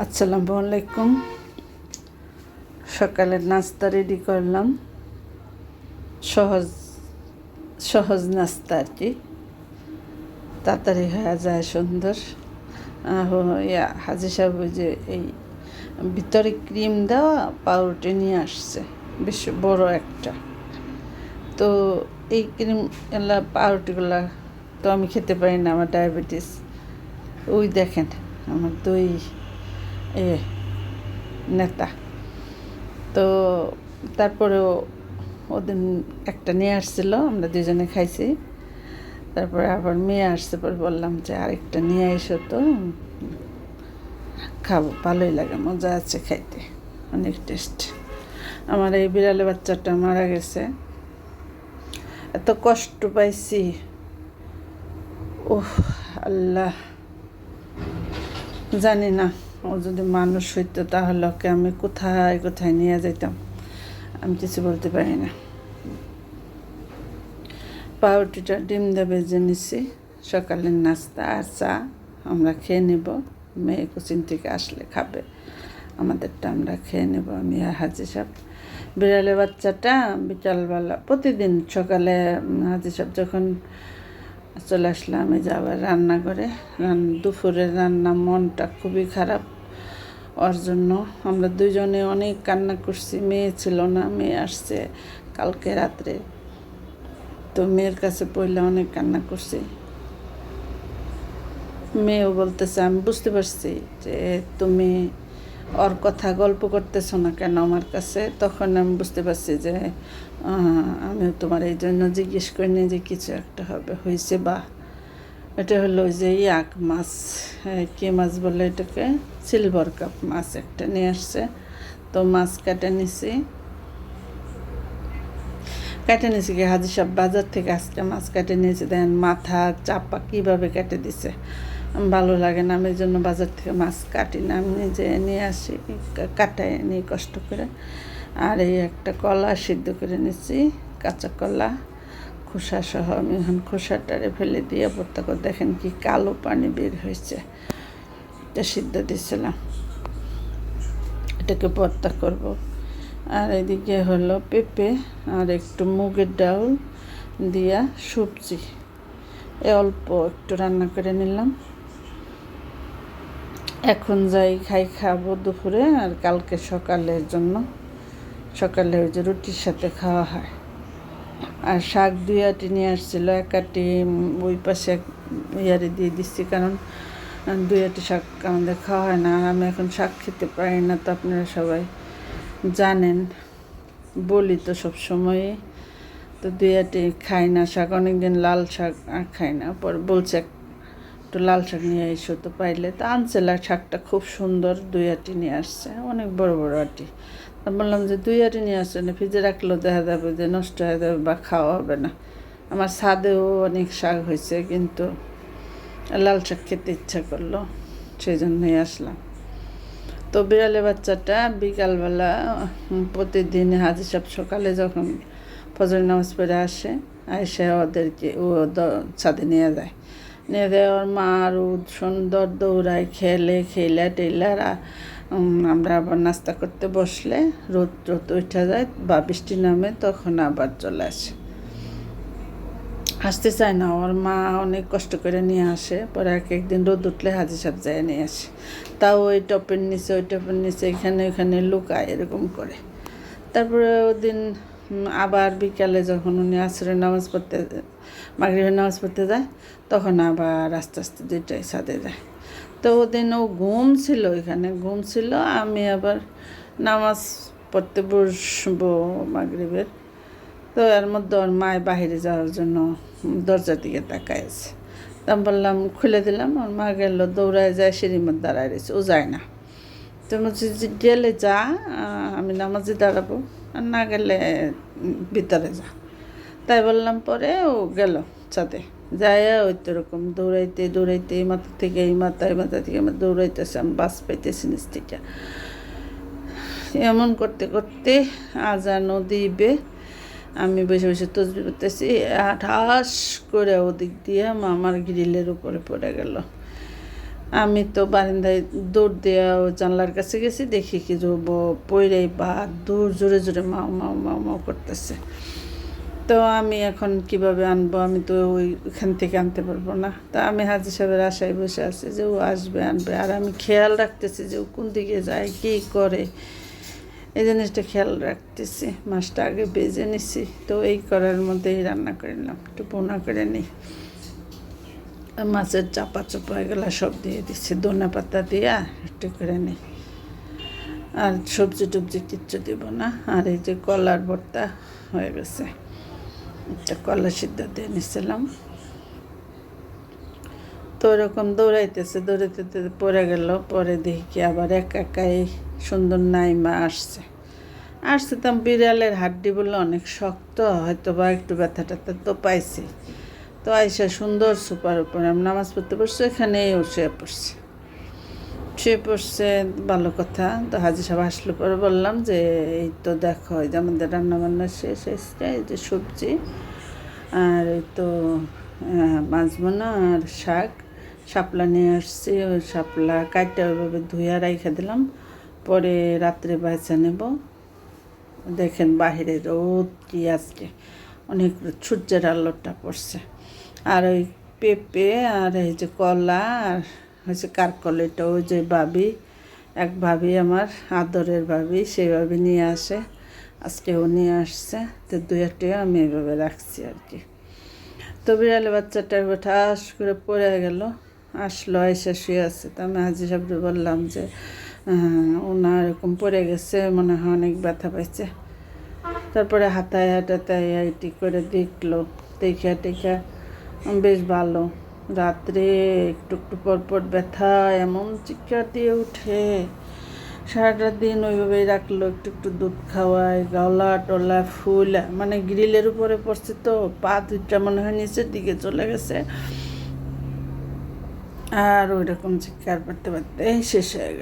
আসসালামু আলাইকুম। সকালের নাস্তা রেডি করলাম। সহজ সহজ নাস্তা আর কি। তাড়াতাড়ি হয়ে যায় সুন্দর। ইয়া, হাজি সাহেব যে এই ভিতরে ক্রিম দেওয়া পাউরুটি নিয়ে আসছে। বেশ বড় একটা। তো এই ক্রিম এলা পাউরুটিগুলা তো আমি খেতে পারি না, আমার ডায়াবেটিস। ওই দেখেন, আমার দুই এ নেতা। তো তারপরেও ওদিন একটা নিয়ে আসছিল, আমরা দুজনে খাইছি। তারপরে আবার মেয়ে আসছে, পর বললাম যে আরেকটা নিয়ে এসো তো। খাব, ভালোই লাগে, মজা আছে খাইতে, অনেক টেস্ট। আমার এই বিড়ালে বাচ্চাটা মারা গেছে। এত কষ্ট পাইছি। ওহ আল্লাহ। জানি না। ও যদি মানুষ হইতো তাহলে ওকে আমি কোথায় কোথায় নিয়ে যেতাম আমি কিছু বলতে পারি না। পাউরুটিটা ডিম দিয়ে ভেজে নিছি। সকালের নাস্তা আর চা আমরা খেয়ে নেব। মেয়ে কোচিন থেকে আসলে খাবে। আমাদেরটা আমরা খেয়ে নেব, আমি আর হাজি সাহেব। বিড়ালে বাচ্চাটা বিকালবেলা, প্রতিদিন সকালে হাজি সাহেব যখন চলে আসলাম, এই যে আবার রান্না করে দুপুরের রান্না মনটা খুবই খারাপ ওর জন্য। আমরা দুজনে অনেক কান্না করছি, মেয়ে ছিল না, মেয়ে আসছে কালকে রাত্রে। তো মেয়ের কাছে পড়লে অনেক কান্না করছি। মেয়েও বলতেছে, আমি বুঝতে পারছি যে তুমি ওর কথা গল্প করতেছো না কেন আমার কাছে? তখন আমি বুঝতে পারছি যে আমিও তোমার এই জন্য জিজ্ঞেস করি করিনি যে কিছু একটা হবে। হয়েছে বা? এটা হলো যে ইয়াক মাছ কি মাছ বলে এটাকে? সিলভার কাপ মাছ একটা নিয়ে আসছে। তো মাছ কাটে নিছি। কেটে নিয়েছি কি, হাজি সব বাজার থেকে আজকে মাছ কেটে নিয়েছে। দেখেন মাথা চাপা কীভাবে কেটে দিছে? ভালো লাগে না, আমি এই জন্য বাজার থেকে মাছ কাটি না, আমি নিজে নিয়ে আসি কাটাই নিয়ে কষ্ট করে। আর এই একটা কলা সিদ্ধ করে নিচ্ছি, কাঁচা কলা, খোসা সহ। আমি এখন খোসাটারে ফেলে দিয়ে ভর্তা করে দেখেন কি কালো পানি বের হয়েছে। এটা সিদ্ধ দিয়েছিলাম এটাকে ভর্তা করব। আর এদিকে হলো পেঁপে আর একটু মুগের ডাউল দিয়া সবজি। এ অল্প একটু রান্না করে নিলাম। এখন যাই খাই খাব দুপুরে আর কালকে সকালের জন্য। সকালে ওই যে রুটির সাথে খাওয়া হয়। আর শাক দুই আটি নিয়ে আসছিল, এক আটি ওই পাশে এক ইয়ারে দিয়ে দিচ্ছি কারণ দুই আটি শাক আমাদের খাওয়া হয় না। আমি এখন শাক খেতে পারি না তো আপনারা সবাই জানেন। বলি তো সব সময় তো দুই আটি খাই না শাক, অনেকদিন লাল শাক আর খাই না। পর বলছে একটু লাল শাক নিয়ে এসো তো পাইলে। তো আনছে শাকটা খুব সুন্দর, দুই আটি নিয়ে আসছে, অনেক বড় বড় আটি। তা বললাম যে, দুই আটি নিয়ে আসছে না, ফ্রিজে রাখলেও দেখা যাবে যে নষ্ট হয়ে যাবে বা খাওয়া হবে না। আমার ছাদেও অনেক শাক হয়েছে, কিন্তু লাল শাক খেতে ইচ্ছা করল সেই জন্যই আসলাম। তো বিড়ালে বাচ্চাটা বিকালবেলা প্রতিদিন হাজি সাহেব সকালে যখন ফজর নামাজ পড়ে আসে এসে ওদেরকে, ও ছাদে নিয়ে যায়। ওর মা আর সুন্দর দৌড়ায় খেলে খেলে টেলার আমরা আবার নাস্তা করতে বসলে রোদ রোদ উঠে যায়, বা বৃষ্টি নামে তখন আবার চলে আসে। আসতে চায় না, ওর মা অনেক কষ্ট করে নিয়ে আসে, পরে এক একদিন রোদ উঠলে হাজি সাহেব যায় নিয়ে আসে। তাও ওই টপের নিচে, ওই টপের নিচে, এখানে ওখানে লুকায় এরকম করে। তারপরে ওদিন আবার বিকালে যখন উনি আসরের নামাজ পড়তে মাগরিবের নামাজ পড়তে যায়, তখন আবার আস্তে আস্তে দুইটাই ছাদে যায়। তো ওদিন ও ঘুম ছিল এখানে, ঘুম ছিল, আমি আবার নামাজ পড়তে বসবো মাগরিবের। তো এর মধ্যে ওর মায় বাহিরে যাওয়ার জন্য দরজার দিকে তাকায় আছে তা বললাম, খুলে দিলাম, ওর মা গেল, দৌড়ায় যায়, সিঁড়ির মধ্যে দাঁড়ায় রয়েছে, ও যায় না। তো বলছি, যে গেলে যা আমি নামাজে দাঁড়াবো, আর না গেলে ভিতরে যা। তাই বললাম, পরে ও গেল ছাদে। যায় ওই তো এরকম দৌড়াইতে দৌড়াইতে এই মাথা থেকে এই মাথা এই মাথা থেকে আমার দৌড়াইতেছে, আমি বাস পাইতেছি নিচ থেকে। এমন করতে করতে আজানও দিবে আমি বসে বসে তসবি করতেছি ঠাস করে ওদিক দিয়ে মামার গ্রিলের উপরে পড়ে গেল। আমি তো বারান্দায় দৌড় দেওয়া ও জানলার কাছে গেছি, দেখি কি পইরাই বা দূর জোরে জোরে মাও মাও মাও মাও করতেছে। তো আমি এখন কীভাবে আনব? আমি তো ওইখান থেকে আনতে পারব না। তা আমি হাজি সাহেবের আশায় বসে আছি যে ও আসবে, আনবে। আর আমি খেয়াল রাখতেছি যে ও কোন দিকে যায়, কী করে। এই জিনিসটা খেয়াল রাখতেছি। মাছটা আগে বেজে নিছি। তো এই করার মধ্যেই রান্না করে নিলাম। একটু পোনা করে নিই। মাছের চাপা চাপা এগুলো সব দিয়ে দিচ্ছি দোনা পাতা দিয়া একটু করে নিই। আর সবজি টবজি কিচ্ছু দেবো না। আর এই যে কলার ভর্তা হয়ে গেছে। একটা কলা সিদ্ধ দিয়ে তো ওরকম দৌড়াইতেছে দৌড়াইতে পড়ে গেল, পরে দেখি আবার এক একাই সুন্দর নাইমা আসছে। আসছে তো বিড়ালের হাড্ডি বললে, অনেক শক্ত হয়তো বা একটু ব্যথা ট্যাথা তো পাইছি। তো আইসা সুন্দর সুপার উপরে, আমি নামাজ পড়তে পড়ছি, এখানেই শুয়ে পড়ছে। শুয়ে পড়ছে ভালো কথা। তো হাজি সাহেব আসলে পরে বললাম যে এই তো দেখো এই যে আমাদের রান্নাবান্না শেষ এসছে এই যে সবজি আর এই তো আহ, মাছ বোনা আর শাক। শাপলা নিয়ে আসছি ওই শাপলা কাটটা ওইভাবে ধুয়ে রাইখে দিলাম। পরে রাত্রে বাইচা নেব। দেখেন বাহিরে রোদ কি আজকে অনেক সূর্যের আলোটা পড়ছে। আর ওই পেঁপে আর এই যে কলা আর হচ্ছে এটা ওই যে ভাবি, এক ভাবি আমার, আদরের ভাবি, সেই ভাবি নিয়ে আসে, আজকে ও নিয়ে আসছে, তো দুই একটিও আমি এইভাবে রাখছি আর কি। তো বিড়ালে বাচ্চাটা এবার ঠাস করে পড়ে গেল, আসলো, এসে শুয়ে আছে। তো আমি হাজি সাহেবকে বললাম যে ওনার এরকম পড়ে গেছে, মনে হয় অনেক ব্যথা পাইছে। তারপরে হাতায় হাতায় আইটি করে দেখল দেখা টেখা বেশ ভালো। রাত্রে একটু একটু পরপর পর ব্যথা, এমন চিৎকার দিয়ে উঠে। সারাটা দিন ওইভাবেই রাখল, একটু একটু দুধ খাওয়ায় গলা টলা ফুল মানে গ্রিলের উপরে পড়ছে তো, পা দুইটা মনে হয় নিচের দিকে চলে গেছে। আর ওইরকম চিৎকার করতে পারতে শেষ হয়ে গেল।